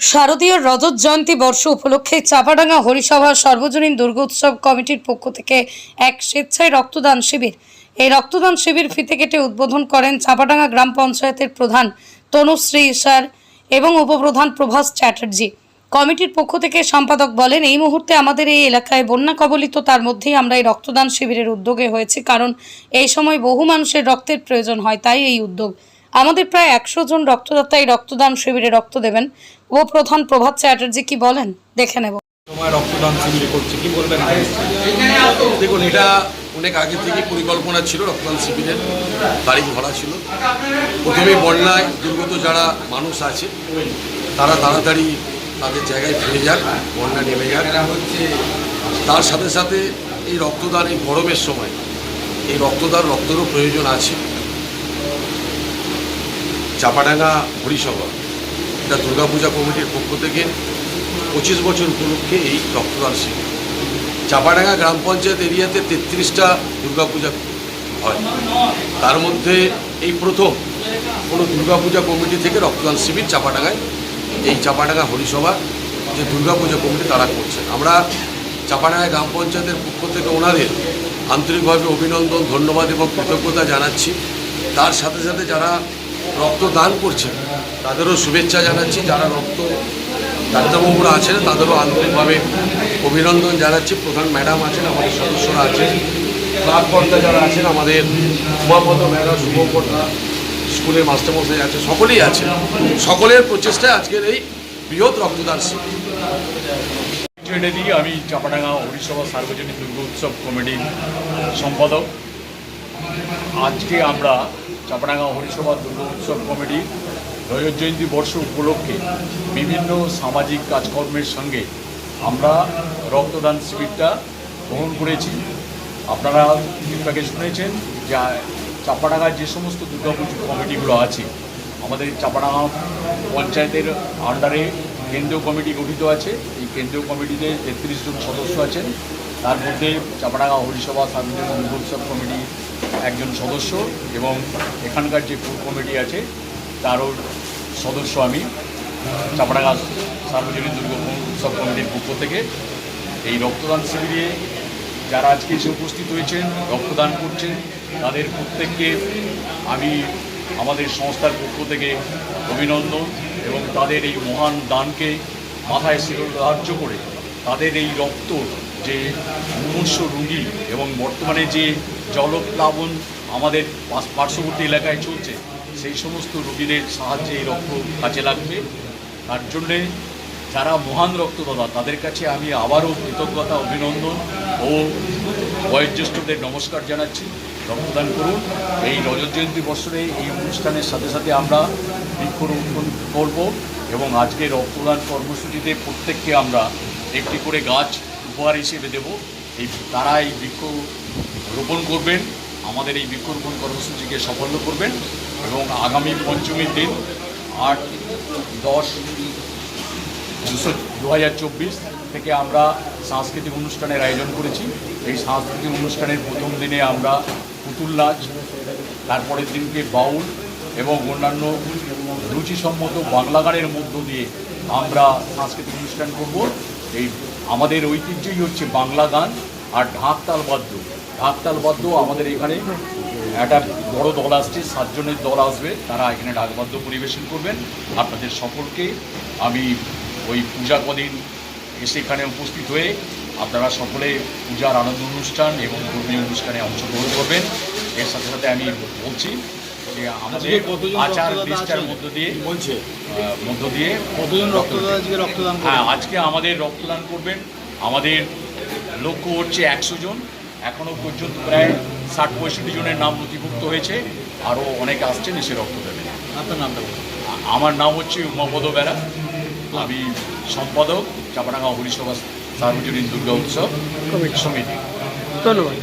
শারদীয় রজত জয়ন্তী বর্ষ উপলক্ষে চাপাডাঙ্গা হরিসভা সর্বজনীন দুর্গোৎসব কমিটির পক্ষ থেকে এক স্বেচ্ছায় রক্তদান শিবির। এই রক্তদান শিবির ফিতে কেটে উদ্বোধন করেন চাপাডাঙ্গা গ্রাম পঞ্চায়েতের প্রধান তনুশ্রী স্যার এবং উপপ্রধান প্রভাস চ্যাটার্জি। কমিটির পক্ষ থেকে সম্পাদক বলেন, এই মুহূর্তে আমাদের এই এলাকায় বন্যা কবলিত, তার মধ্যেই আমরা এই রক্তদান শিবিরের উদ্যোগে হয়েছে, কারণ এই সময় বহু মানুষের রক্তের প্রয়োজন হয়, তাই এই উদ্যোগ। আমাদের প্রায় একশো জন রক্তদাতা এই রক্তদান শিবিরে রক্ত দেবেন। ও প্রধান প্রভাত চ্যাটার্জি কি বলেন? দেখে নেব। দেখুন, এটা অনেক আগে থেকে পরিকল্পনা ছিল রক্তদান শিবিরের তারিখ ধরা ছিল। প্রথমে বন্যায় দুর্গত যারা মানুষ আছে, তারা তাড়াতাড়ি তাদের জায়গায় ফিরে যাক, বন্যা নেমে যাক। তার সাথে সাথে এই রক্তদান এই গরমের সময়, এই রক্তদান রক্তেরও প্রয়োজন আছে। চাপাডাঙ্গা হরিসভা এটা দুর্গাপূজা কমিটির পক্ষ থেকে পঁচিশ বছর উপলক্ষে এই রক্তদান শিবির। চাপাডাঙ্গা গ্রাম পঞ্চায়েত এরিয়াতে তেত্রিশটা দুর্গাপূজা হয়। তার মধ্যে এই প্রথম কোনো দুর্গাপূজা কমিটি থেকে রক্তদান শিবির চাপাডাঙ্গায়, এই চাপাডাঙ্গা হরিসভা যে দুর্গাপূজা কমিটি তারা করছেন আমরা চাপাডাঙ্গা গ্রাম পঞ্চায়েতের পক্ষ থেকে ওনাদের আন্তরিকভাবে অভিনন্দন, ধন্যবাদ এবং কৃতজ্ঞতা জানাচ্ছি। তার সাথে সাথে যারা রক্তদান করছেন তাদেরও শুভেচ্ছা জানাচ্ছি। যারা রক্ত ডাক্তারবাবুরা আছেন, তাদেরও আন্তরিকভাবে অভিনন্দন জানাচ্ছি। প্রধান ম্যাডাম আছেন, আমাদের সদস্যরা আছেন। ক্লাবকর্তা যারা আছেন, আমাদের উমাপদ ম্যাডাম, শুভকর্তা, স্কুলের মাস্টারমশাই আছে, সকলেই আছে সকলের প্রচেষ্টায় আজকের এই বৃহৎ রক্তদান এটা দিকে আমি চাপাডাঙ্গা হরিসভা সার্বজনীন দুর্গা উৎসব কমিটির সম্পাদক। আজকে আমরা চাপাডাঙ্গা হরিসভা দুর্গা উৎসব কমিটির রজত জয়ন্তী বর্ষ উপলক্ষে বিভিন্ন সামাজিক কাজকর্মের সঙ্গে আমরা রক্তদান শিবিরটা গ্রহণ করেছি। আপনারা আগে শুনেছেন যে চাপাডাঙ্গার যে সমস্ত দুর্গাপুজো কমিটিগুলো আছে, আমাদের চাপাডাঙ্গা পঞ্চায়েতের আন্ডারে কেন্দ্রীয় কমিটি গঠিত আছে। এই কেন্দ্রীয় কমিটিতে তেত্রিশ জন সদস্য আছেন। তার মধ্যে চাপাডাঙ্গা হরিসভা সার্বজনীন দুর্গোৎসব কমিটি একজন সদস্য এবং এখানকার যে পুর কমিটি আছে, তারও সদস্য আমি। চাপাডাঙ্গা সার্বজনীন দুর্গা উৎসব কমিটির পক্ষ থেকে এই রক্তদান শিবিরে যারা আজকে এসে উপস্থিত হয়েছেন, রক্তদান করছেন, তাদের প্রত্যেককে আমি আমাদের সংস্থার পক্ষ থেকে অভিনন্দন এবং তাদের এই মহান দানকে মাথায় ধার্য করে তাদের এই রক্ত যে মুমূর্ষ রুগী এবং বর্তমানে যে জলপ্লাবন আমাদের পার্শ্ববর্তী এলাকায় চলছে, সেই সমস্ত রুগীদের সাহায্যে এই রক্ত কাজে লাগবে। তার জন্যে যারা মহান রক্তদাতা, তাদের কাছে আমি আবারও কৃতজ্ঞতা, অভিনন্দন ও বয়োজ্যেষ্ঠদের নমস্কার জানাচ্ছি। রক্তদান করুন। এই রজত জয়ন্তী বছরে এই অনুষ্ঠানের সাথে সাথে আমরা বৃক্ষরোপণ করব এবং আজকে রক্তদান কর্মসূচিতে প্রত্যেককে আমরা একটি করে গাছ উপহার হিসেবে দেব। এই তারা এই বৃক্ষ রোপণ করবেন, আমাদের এই বৃক্ষরোপণ কর্মসূচিকে সাফল্য করবেন এবং আগামী পঞ্চমীর দিন আট, দশ, দুশো দু হাজার চব্বিশ থেকে আমরা সাংস্কৃতিক অনুষ্ঠানের আয়োজন করেছি। এই সাংস্কৃতিক অনুষ্ঠানের প্রথম দিনে আমরা পুতুল নাচ তারপরের দিনকে বাউল এবং অন্যান্য রুচিসম্মত বাংলা গানের মধ্য দিয়ে আমরা সাংস্কৃতিক অনুষ্ঠান করব। এই আমাদের ঐতিহ্যই হচ্ছে বাংলা গান আর ঢাকতাল বাদ্য। ঢাকতাল বাদ্য আমাদের এখানে একটা বড় দল আসছে, সাতজনের দল আসবে, তারা এখানে ঢাকবাদ্য পরিবেশন করবেন। আপনাদের সকলকে আমি ওই পূজা কদিন এসে এখানে উপস্থিত হয়ে আপনারা সকলে পূজার আনন্দ অনুষ্ঠান এবং ধর্মীয় অনুষ্ঠানে অংশগ্রহণ করবেন। এর সাথে সাথে আমি বলছি যে আমাদের আজকে আচার রক্তদাতা মধ্য দিয়ে বলছে। মধ্য দিয়ে কতজন রক্তদাতা আজকে রক্তদান হ্যাঁ আজকে আমাদের রক্তদান করবেন। আমাদের লক্ষ্য হচ্ছে একশো জন। এখনও পর্যন্ত প্রায় ষাট পঁয়ষট্টি জনের নাম নথিভুক্ত হয়েছে। আরও অনেকে আসছেন এসে রক্ত দেবেন। আপনার নামটা আমার নাম হচ্ছে উমাপদ বেড়া আমি সম্পাদক চাপাডাঙ্গা হরিসভা সার্বজনীন দুর্গা উৎসব সমিতি। ধন্যবাদ।